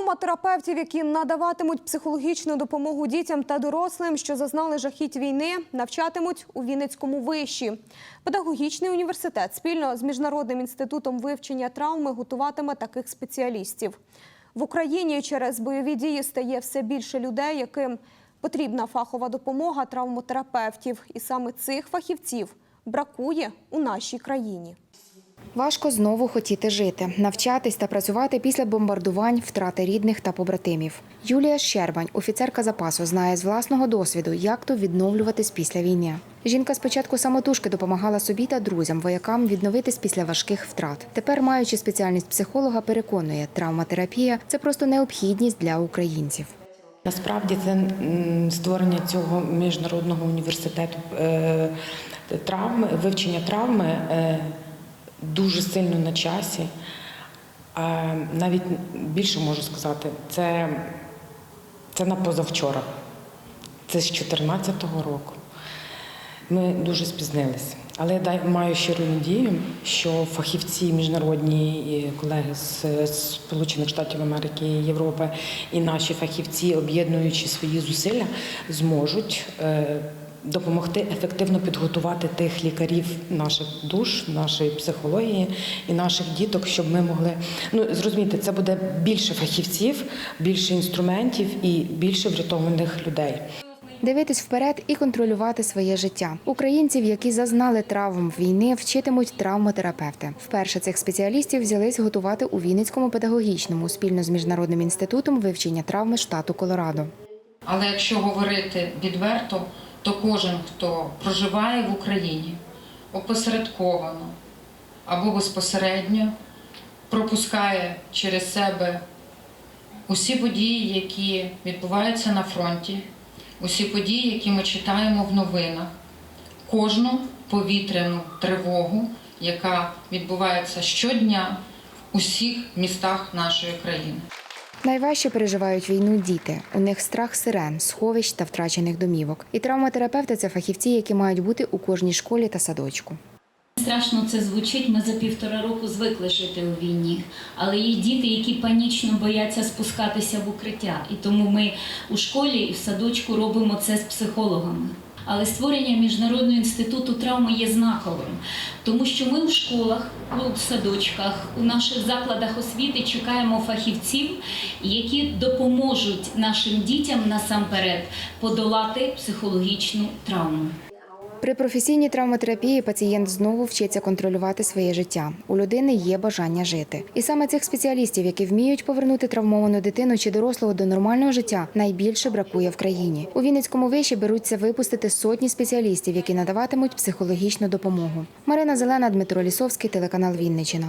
Травматерапевтів, які надаватимуть психологічну допомогу дітям та дорослим, що зазнали жахіть війни, навчатимуть у Вінницькому виші. Педагогічний університет спільно з міжнародним інститутом вивчення травми готуватиме таких спеціалістів. В Україні через бойові дії стає все більше людей, яким потрібна фахова допомога травмотерапевтів, і саме цих фахівців бракує у нашій країні. Важко знову хотіти жити, навчатись та працювати після бомбардувань, втрати рідних та побратимів. Юлія Щербань, офіцерка запасу, знає з власного досвіду, як то відновлюватись після війни. Жінка спочатку самотужки допомагала собі та друзям, воякам відновитись після важких втрат. Тепер, маючи спеціальність психолога, переконує, травматерапія це просто необхідність для українців. Насправді це створення цього міжнародного університету е, травми, вивчення травми е, дуже сильно на часі. Навіть більше можу сказати, це, це на позавчора, це з 2014 року. Ми дуже спізнилися. Але я маю щиру надію, що фахівці міжнародні і колеги з Сполучених Штатів Америки, Європи і наші фахівці, об'єднуючи свої зусилля, зможуть е, допомогти ефективно підготувати тих лікарів наших душ, нашої психології і наших діток, щоб ми могли ну зрозуміти, це буде більше фахівців, більше інструментів і більше врятованих людей. Дивитись вперед і контролювати своє життя. Українців, які зазнали травм війни, вчитимуть травмотерапевти. Вперше цих спеціалістів взялись готувати у Вінницькому педагогічному спільно з міжнародним інститутом вивчення травми штату Колорадо. Але якщо говорити відверто, то кожен, хто проживає в Україні опосередковано або безпосередньо, пропускає через себе усі події, які відбуваються на фронті, усі події, які ми читаємо в новинах, кожну повітряну тривогу, яка відбувається щодня в усіх містах нашої країни. Найважче переживають війну діти. У них страх сирен, сховищ та втрачених домівок. І травматерапевти це фахівці, які мають бути у кожній школі та садочку. Страшно це звучить. Ми за півтора року звикли жити у війні. Але є діти, які панічно бояться спускатися в укриття. І тому ми у школі і в садочку робимо це з психологами. Але створення міжнародного інституту травми є знаковим, тому що ми у школах, у садочках, у наших закладах освіти чекаємо фахівців, які допоможуть нашим дітям насамперед подолати психологічну травму. При професійній травматерапії пацієнт знову вчиться контролювати своє життя. У людини є бажання жити. І саме цих спеціалістів, які вміють повернути травмовану дитину чи дорослого до нормального життя, найбільше бракує в країні. У Вінницькому виші беруться випустити сотні спеціалістів, які надаватимуть психологічну допомогу. Марина Зелена, Дмитро Лісовський, телеканал Вінничина.